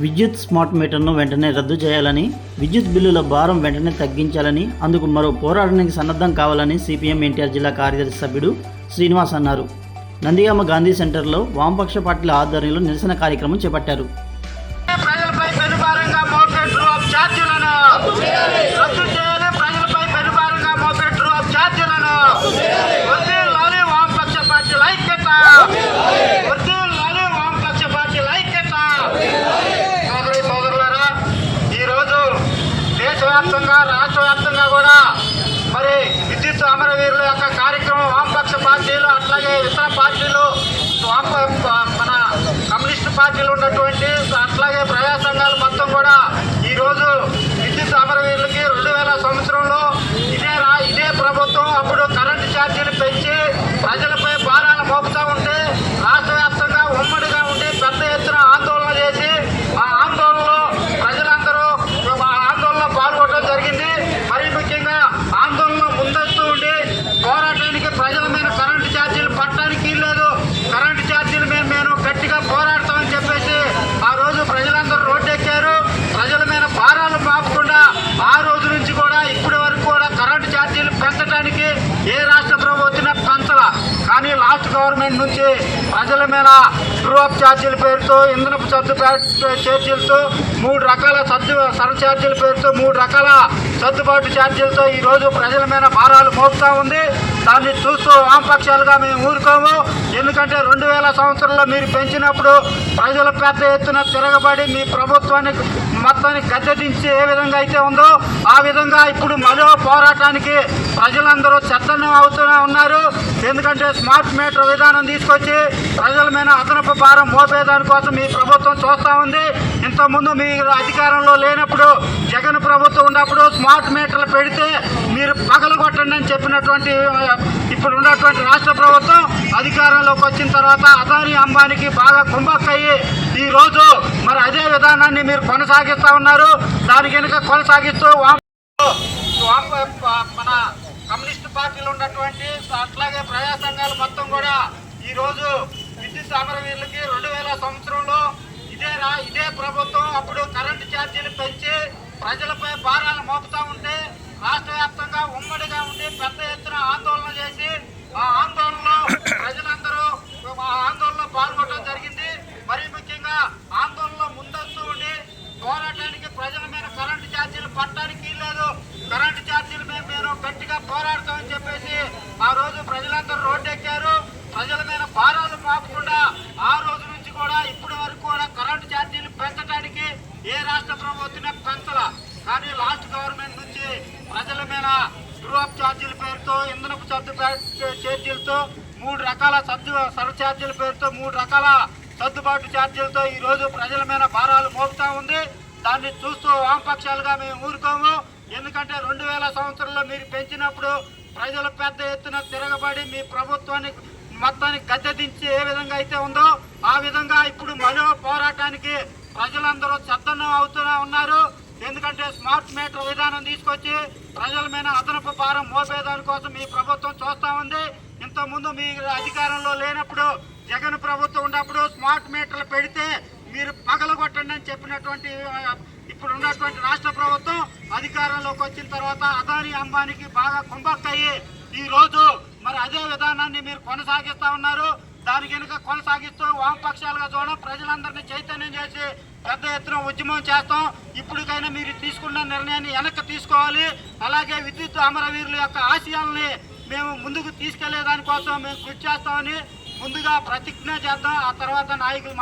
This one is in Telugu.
విద్యుత్ స్మార్ట్ మీటర్ను వెంటనే రద్దు చేయాలని విద్యుత్ బిల్లుల భారం వెంటనే తగ్గించాలని అందుకు మరో పోరాటానికి సన్నద్ధం కావాలని సిపిఎం ఎన్టీఆర్ జిల్లా కార్యదర్శి సభ్యుడు శ్రీనివాస్ అన్నారు. నందిగామ గాంధీ సెంటర్లో వామపక్ష పార్టీల ఆధ్వర్యంలో నిరసన కార్యక్రమం చేపట్టారు. వ్యాప్తంగా రాష్ట్ర వ్యాప్తంగా కూడా మరి విద్యుత్ అమరవీరుల యొక్క కార్యక్రమం వామపక్ష పార్టీలు అట్లాగే ఇతర పార్టీలు మన కమ్యూనిస్ట్ పార్టీలు ఉన్నటువంటి అట్లాగే ప్రజా సంఘాలు మొత్తం కూడా ఈరోజు విద్యుత్ అమరవీరులకి రెండు వేల సంవత్సరంలో ఇదే రా ఇదే ప్రభుత్వం అప్పుడు కరెంటు ఛార్జీలు పెంచి ప్రజలపై భారాలు మోపుతా ఉంటే రాష్ట్ర వ్యాప్తంగా ఉమ్మడిగా ఉండి పెద్ద ఎత్తున ఆందోళన చేసి ఆ ఆందోళనలో ప్రజలందరూ ఆ ఆందోళనలో పాల్గొనడం జరిగింది మరీ ముఖ్యంగా ఆందోళన ముందస్తూ ఉండి పోరాటానికి ప్రజల మీద కరెంటు ఛార్జీలు పట్టడానికి లేదు కరెంటు ఛార్జీల మీద మేము గట్టిగా పోరాడతామని చెప్పేసి ఆ రోజు ప్రజలందరూ రోడ్డెక్కారు ప్రజల మీద భారాలు మాపకుండా ఆ రోజు నుంచి కూడా ఇప్పటి వరకు కూడా కరెంటు ఛార్జీలు పెంచడానికి ఏ రాష్ట్ర ప్రభుత్వం పెంచల కానీ లాస్ట్ గవర్నమెంట్ నుంచి ప్రజల మీద డ్రూఅప్ ఛార్జీల పేరుతో ఇంధనపు సర్దు ఛార్జీలతో మూడు రకాల సర్దు సర ఛార్జీల పేరుతో మూడు రకాల సర్దుబాటు ఛార్జీలతో ఈరోజు ప్రజల మీద భారాలు మోపుతా ఉంది. దాన్ని చూస్తూ వామపక్షాలుగా మేము ఊరుకోము. ఎందుకంటే రెండు వేల సంవత్సరంలో మీరు పెంచినప్పుడు ప్రజలు పెద్ద ఎత్తున తిరగబడి మీ ప్రభుత్వాన్ని మొత్తాన్ని గద్దెదించి ఏ విధంగా అయితే ఉందో ఆ విధంగా ఇప్పుడు మరో పోరాటానికి ప్రజలందరూ చద్దన్నం అవుతూనే ఉన్నారు. ఎందుకంటే స్మార్ట్ మీటర్ విధానం తీసుకొచ్చి ప్రజల మీద అదనపు భారం మోపేదాని కోసం మీ ప్రభుత్వం చూస్తూ ఉంది. ఇంతకుముందు మీరు అధికారంలో లేనప్పుడు జగన్ ప్రభుత్వం ఉన్నప్పుడు స్మార్ట్ మీటర్లు పెడితే మీరు పగలగొట్టండి అని చెప్పినటువంటి ఇప్పుడు ఉన్నటువంటి రాష్ట్ర ప్రభుత్వం అధికారంలోకి వచ్చిన తర్వాత అదాని అంబానీకి బాగా కుంభక్కయ్యి. ఈ రోజు మరి అదే విధానాన్ని మీరు కొనసాగిస్తా ఉన్నారు. దాని కనుక కొనసాగిస్తూ మన కమ్యూనిస్ట్ పార్టీలు ఉన్నటువంటి అట్లాగే ప్రజా సంఘాలు మొత్తం కూడా ఈ రోజు విద్యుత్ అమరవీరులకి రెండు వేల సంవత్సరంలో ఇదే రా ఇదే ప్రభుత్వం అప్పుడు కరెంటు ఛార్జీలు పెంచి ప్రజలపై భారాలు మోపుతా ఉంటే రాష్ట్ర వ్యాప్తంగా ఉమ్మడిగా ఉండి పెద్ద ఎత్తున ఆందోళన చేసి ఆ ఆందోళనలో ప్రజలందరూ ఆ ఆందోళనలో పాల్గొనడం జరిగింది మరీ ముఖ్యంగా ఆందోళనలో ముందస్తు ఉండి పోరాటానికి ప్రజల మీద కరెంటు ఛార్జీలు పట్టడానికి లేదు కరెంటు ఛార్జీలు మేము మేము గట్టిగా పోరాడతామని చెప్పేసి ఆ రోజు ప్రజలందరూ రోడ్డెక్కారు. ప్రజల మీద భారాలు మాపకుండా ఆ రోజు నుంచి కూడా ఇప్పటి వరకు కూడా కరెంటు ఛార్జీలు పెంచడానికి ఏ రాష్ట్ర ప్రభుత్వం పెంచల. కానీ లాస్ట్ గవర్నమెంట్ నుంచి ప్రజల మీద డ్రూఅప్ ఛార్జీల పేరుతో ఇంధనపు సర్దు ఛార్జీలతో మూడు రకాల సర్దు సర ఛార్జీల పేరుతో మూడు రకాల సర్దుబాటు ఛార్జీలతో ఈరోజు ప్రజల మీద భారాలు మోపుతా ఉంది. దాన్ని చూస్తూ వామపక్షాలుగా మేము ఊరుకోము. ఎందుకంటే రెండు వేల సంవత్సరంలో మీరు పెంచినప్పుడు ప్రజలు పెద్ద ఎత్తున తిరగబడి మీ ప్రభుత్వాన్ని మొత్తాన్ని గద్దెదించి ఏ విధంగా అయితే ఉందో ఆ విధంగా ఇప్పుడు మరో పోరాటానికి ప్రజలందరూ చద్దన్నం అవుతూనే ఉన్నారు. ఎందుకంటే స్మార్ట్ మీటర్ విధానం తీసుకొచ్చి ప్రజల మీద అదనపు భారం మోపేదాని కోసం మీ ప్రభుత్వం చూస్తూ ఉంది. ఇంతకుముందు మీ అధికారంలో లేనప్పుడు జగన్ ప్రభుత్వం ఉన్నప్పుడు స్మార్ట్ మీటర్లు పెడితే మీరు పగలగొట్టండి అని చెప్పినటువంటి ఇప్పుడు ఉన్నటువంటి రాష్ట్ర ప్రభుత్వం అధికారంలోకి వచ్చిన తర్వాత అదాని అంబానీకి బాగా కుంభక్కయ్యి. ఈ రోజు మరి అదే విధానాన్ని మీరు కొనసాగిస్తా ఉన్నారు. దాని కనుక కొనసాగిస్తూ వామపక్షాలుగా చూడడం ప్రజలందరినీ చైతన్యం చేసి పెద్ద ఎత్తున ఉద్యమం చేస్తాం. ఇప్పటికైనా మీరు తీసుకున్న నిర్ణయాన్ని వెనక్కి తీసుకోవాలి. అలాగే విద్యుత్ అమరవీరుల యొక్క ఆశయాల్ని మేము ముందుకు తీసుకెళ్ళే దానికోసం మేము కృషి చేస్తామని ముందుగా ప్రతిజ్ఞ చేద్దాం. ఆ తర్వాత నాయకులు